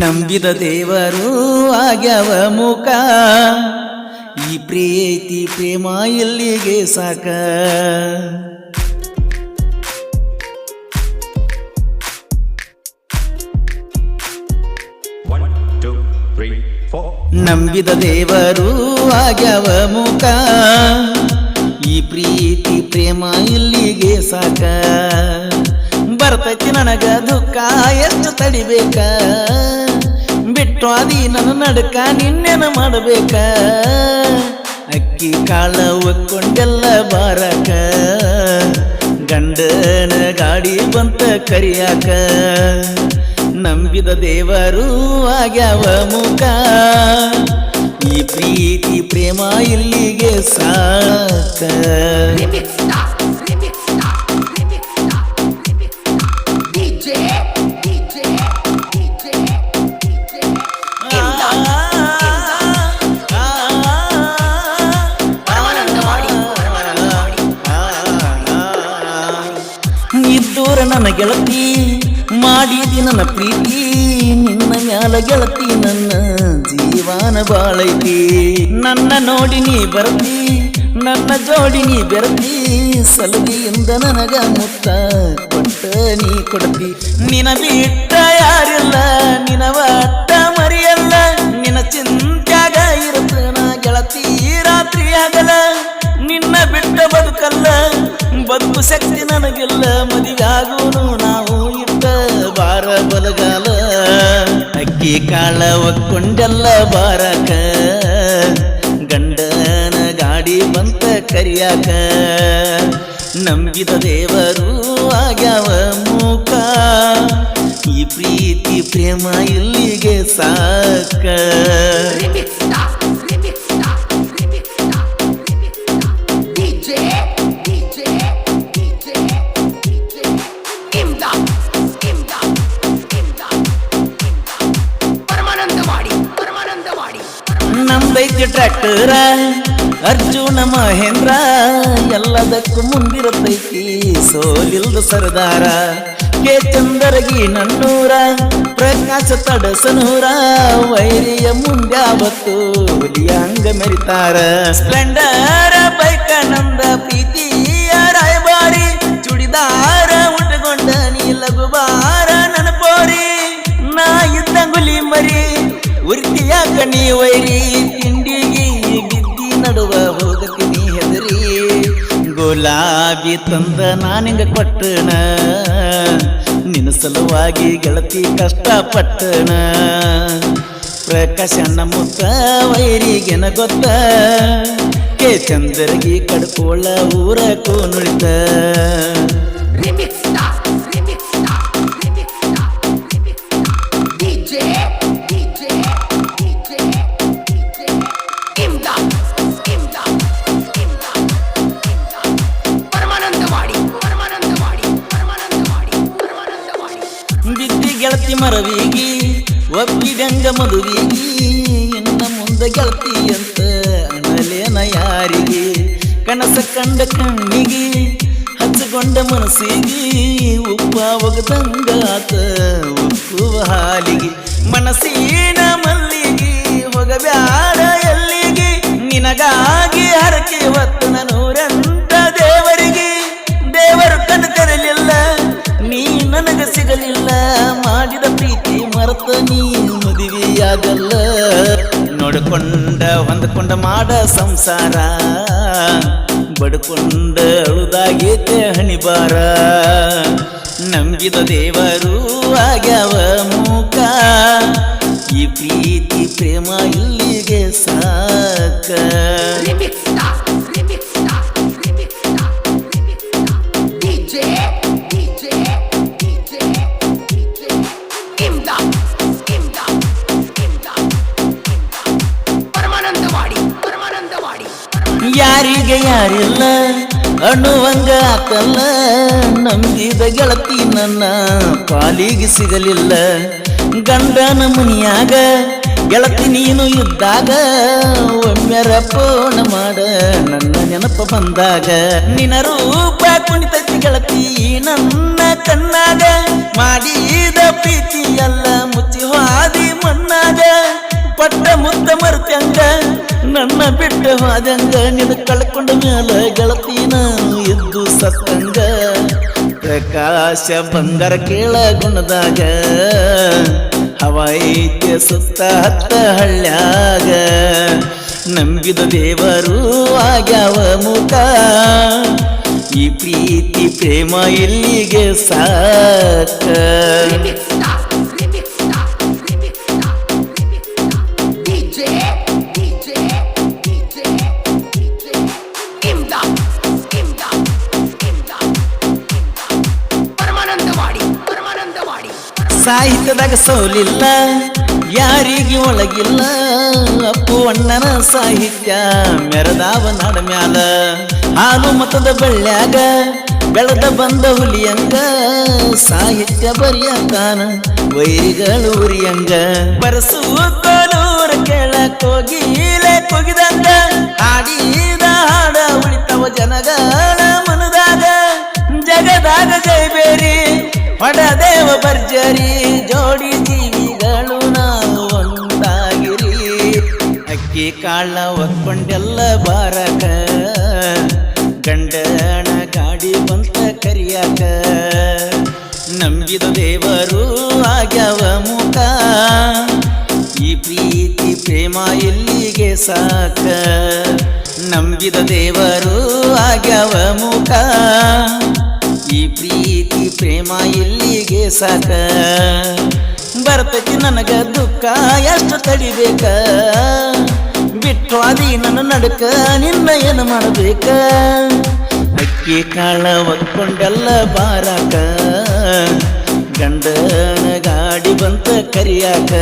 ನಂಬಿದ ದೇವರು ಆಗ್ಯವ ಮುಖ. ಈ ಪ್ರೀತಿ ಪ್ರೇಮ ಎಲ್ಲಿಗೆ ಸಾಕ? ನಂಬಿದ ದೇವರು ಆಗ್ಯವ ಮುಖ. ಈ ಪ್ರೀತಿ ಪ್ರೇಮ ಇಲ್ಲಿಗೆ ಸಾಕ? ಬರ್ತೈತಿ ನನಗ ದುಃಖ, ಎಷ್ಟು ತಡಿಬೇಕ? ಬಿಟ್ಟು ಅದಿ ನನ್ನ ನಡಕ ನಿನ್ನೆನ ಮಾಡಬೇಕ? ಅಕ್ಕಿ ಕಾಳ ಒಕ್ಕೊಂಡೆಲ್ಲ ಬಾರಕ? ಗಂಡನ ಗಾಡಿ ಬಂತ ಕರಿಯಾಕ? ನಂಬಿದ ದೇವರು ಆಗ್ಯಾವ ಮುಖ ಈ ಪ್ರೀತಿ ಪ್ರೇಮ ಇಲ್ಲಿಗೆ ಸಾಕ. ಇದ್ದೂರ ನನ್ನ ಗೆಳತಿ, ಮಾಡಿದಿ ನನ್ನ ಪ್ರೀತಿ, ನಿನ್ನ ಮ್ಯಾಲ ಗೆಳತಿ ನನ್ನ ಜೀವನ ಬಾಳೈತಿ. ನನ್ನ ನೋಡಿ ನೀ ಬರತಿ, ನನ್ನ ಜೋಡಿ ನೀ ಬೆರತಿ, ಸಲುಗೆಯಿಂದ ನನಗ ಮುತ್ತ ಕೊಟ್ಟ ನೀ ಕೊಡ್ತಿ. ನಿನ ಬಿಟ್ಟ ಯಾರಿಲ್ಲ ನಿನವತ್ತ ಮರಿಯಲ್ಲ ನಿನ ಚಿಂತ್ಯಾಗ ಇರುತ್ತನ ಗೆಳತಿ. ರಾತ್ರಿ ಆಗಲ್ಲ, ನಿನ್ನ ಬಿಟ್ಟ ಬದುಕಲ್ಲ ಬದುಕು ಶಕ್ತಿ ನನಗಿಲ್ಲ ಮದಿಗಾಗೋನು ನಾವು ಇಟ್ಟ ಬಾರ ಬಲಗಾಲ. ಅಕ್ಕಿ ಕಾಳ ಒಕ್ಕೊಂಡೆಲ್ಲ ಬಾರಕ. ಗಂಡನ ಗಾಡಿ ಬಂತ ಕರಿಯಾಕ. ನಂಬಿದ ದೇವರು ಆಗ್ಯಾವ ಮೂಕ. ಈ ಪ್ರೀತಿ ಪ್ರೇಮ ಇಲ್ಲಿಗೆ ಸಾಕ. ನಮ್ದೈತಿ ಟ್ರ್ಯಾಕ್ಟರ, ಅರ್ಜುನ ಮಹೇಂದ್ರ, ಎಲ್ಲದಕ್ಕೂ ಮುಂದಿರುತ್ತೈತಿ ಸೋಲಿಲ್ದ ಸರ್ದಾರ. ಕೆ ಚಂದರಗಿ ನನ್ನೂರ, ಪ್ರಕಾಶ ತಡಸನೂರ, ವೈರಿಯ ಮುಂದ್ಯಾವತ್ತು ಹುಲಿಯಂಗ ಮೆರಿತಾರ. ಸ್ಪ್ಲೆಂಡರ್ ಬೈಕ ನಂದ ಪ್ರೀತಿಯ ರಾಯಬಾರಿ ಚುಡಿದಾರ ಉಟ್ಕೊಂಡ ನೀ ಲಘುಬಾರ ನನ್ನ ಪೋರಿ ನಾ ಇದ್ದಂಗುಲಿ ಮರಿ ಉರ್ತಿಯ ಕಣಿ ವೈರಿ ಗುಲಾಬಿ ತಂದ ನಾನಿಂಗ ಕೊಟ್ಟಣ ನಿನ್ನ ಸಲುವಾಗಿ ಗೆಳತಿ ಕಷ್ಟಪಟ್ಟಣ ಪ್ರಕಾಶನ ಮುತ್ತ ವೈರಿಗೆನ ಗೊತ್ತ. ಕೆ ಚಂದರ್ಗಿ ಕಡ್ಕೋಳ ಊರ ಕೋನುಳಿತ ಮರವಿಗಿ, ಒಪ್ಪಿದಂಗ ಮದುವಿಗಿ, ಇನ್ನ ಮುಂದೆ ಗೆಲ್ತಿ ಅಂತ ಅನಲೇನ ಯಾರಿಗೆ? ಕನಸ ಕಂಡ ಕಣ್ಣಿಗೆ, ಹಚ್ಚಿಕೊಂಡ ಮನಸ್ಸಿಗೆ, ಉಪ್ಪ ಒಗದಂಗಾತ ಉಪ್ಪುವ ಹಾಲಿಗೆ. ಮನಸ್ಸಿನ ಮಲ್ಲಿಗೆ ಹೋಗಬ್ಯಾಡ ಮರೆತ ನೀ ಮದುವೆಯಾಗಲ್ಲ. ನೋಡಿಕೊಂಡ, ಹೊಂದ್ಕೊಂಡ ಮಾಡ ಸಂಸಾರ. ಬಡ್ಕೊಂಡ ಅಳುದಾಗೈತೆ ಹಣಿಬಾರ. ನಂಬಿದ ದೇವರು ಆಗ್ಯಾವ ಮೂಕ. ಈ ಪ್ರೀತಿ, ಪ್ರೇಮ ಇಲ್ಲಿಗೆ ಸಾಕ. ಯಾರಿಗೆ ಯಾರಿಲ್ಲ ಅಣ್ಣುವಂಗ ಆತಲ್ಲ ನಂಬಿದ ಗೆಳತಿ ನನ್ನ ಪಾಲಿಗೆ ಸಿಗಲಿಲ್ಲ. ಗಂಡನ ಮುನಿಯಾಗ ಗೆಳತಿ ನೀನು ಇದ್ದಾಗ, ಒಮ್ಮೆರ ಫೋನ್ ಮಾಡ, ನನ್ನ ನೆನಪ ಬಂದಾಗ. ನಿನ ರೂಪ ಕುಣಿತೈತಿ ಗೆಳತಿ, ನನ್ನ ಕಣ್ಣಾಗ ಮಾಡಿದ ಪ್ರೀತಿಯಲ್ಲ. ಮುತ್ತ ಮರ್ತಂಗ ನನ್ನ ಬಿಟ್ಟ ಹೋದಂಗ ನಿನ್ನ ಕಳ್ಕೊಂಡ ಮ್ಯಾಲ ಗೆಳತೀನ ಎದ್ದು ಸತ್ತಂಗ. ಪ್ರಕಾಶ ಬಂಗಾರ ಕೇಳ ಗುಣದಾಗ ಹವಾಯಿತ್ಯ ಸುತ್ತ ಹತ್ತ ಹಳ್ಳ್ಯಾಗ, ನಂಬಿದ ದೇವರು ಆಗ್ಯಾವ ಮುಖ ಈ ಪ್ರೀತಿ ಪ್ರೇಮ ಎಲ್ಲಿಗೆ ಸಾಕ. ಸಾಹಿತ್ಯದಾಗ ಸೋಲಿಲ್ಲ, ಯಾರಿಗೆ ಒಳಗಿಲ್ಲ. ಅಪ್ಪು ಅಣ್ಣನ ಸಾಹಿತ್ಯ ಮೆರದಾವ ನಾಡ ಮ್ಯಾಲ. ಹಾಲು ಮತದ ಬಳ್ಳ್ಯಾಗ ಬೆಳೆದ ಬಂದ ಹುಲಿಯಂಗ. ಸಾಹಿತ್ಯ ಬರೆಯತಾನ ವೈರಿಗಳು ಉರಿಯಂಗ. ಬರಸುತ್ತಲೂರ ಕೇಳಕ್ ಹೋಗಿಲೆ ಕೊಗಿದಂಗ. ಹಾಡಿದ ಹಾಡ ಉಳಿತವ ಜನಗಳ ಮನದಾಗ. ಜಗದಾಗ ಭರ್ಜರಿ ಜೋಡಿ ಜೀವಿಗಳು ನಾವು ಒಂದಾಗಿರಿ. ಅಕ್ಕಿ ಕಾಳ ಒತ್ಕೊಂಡೆಲ್ಲ ಬಾರಕ. ಗಂಡನ ಗಾಡಿ ಬಂತ ಕರಿಯಾಕ. ನಂಬಿದ ದೇವರು ಆಗ್ಯಾವ ಮುಖ ಈ ಪ್ರೀತಿ ಪ್ರೇಮ ಎಲ್ಲಿಗೆ ಸಾಕ? ನಂಬಿದ ದೇವರು ಆಗ್ಯಾವ ಮುಖ ಈ ಪ್ರೀತಿ ಪ್ರೇಮ ಎಲ್ಲಿಗೆ ಸಾಕ. ಬರ್ತೈತಿ ನನಗ ದುಃಖ ಎಷ್ಟು ತಡಿಬೇಕ? ಬಿಟ್ಟು ಅದಿ ನನ್ನ ನಡುಕ ನಿನ್ನ ಏನು ಮಾಡಬೇಕ? ಅಕ್ಕಿ ಕಾಳ ಒತ್ಕೊಂಡೆಲ್ಲ ಬಾರಾಕ. ಗಂಡನ ಗಾಡಿ ಬಂತ ಕರಿಯಾಕ.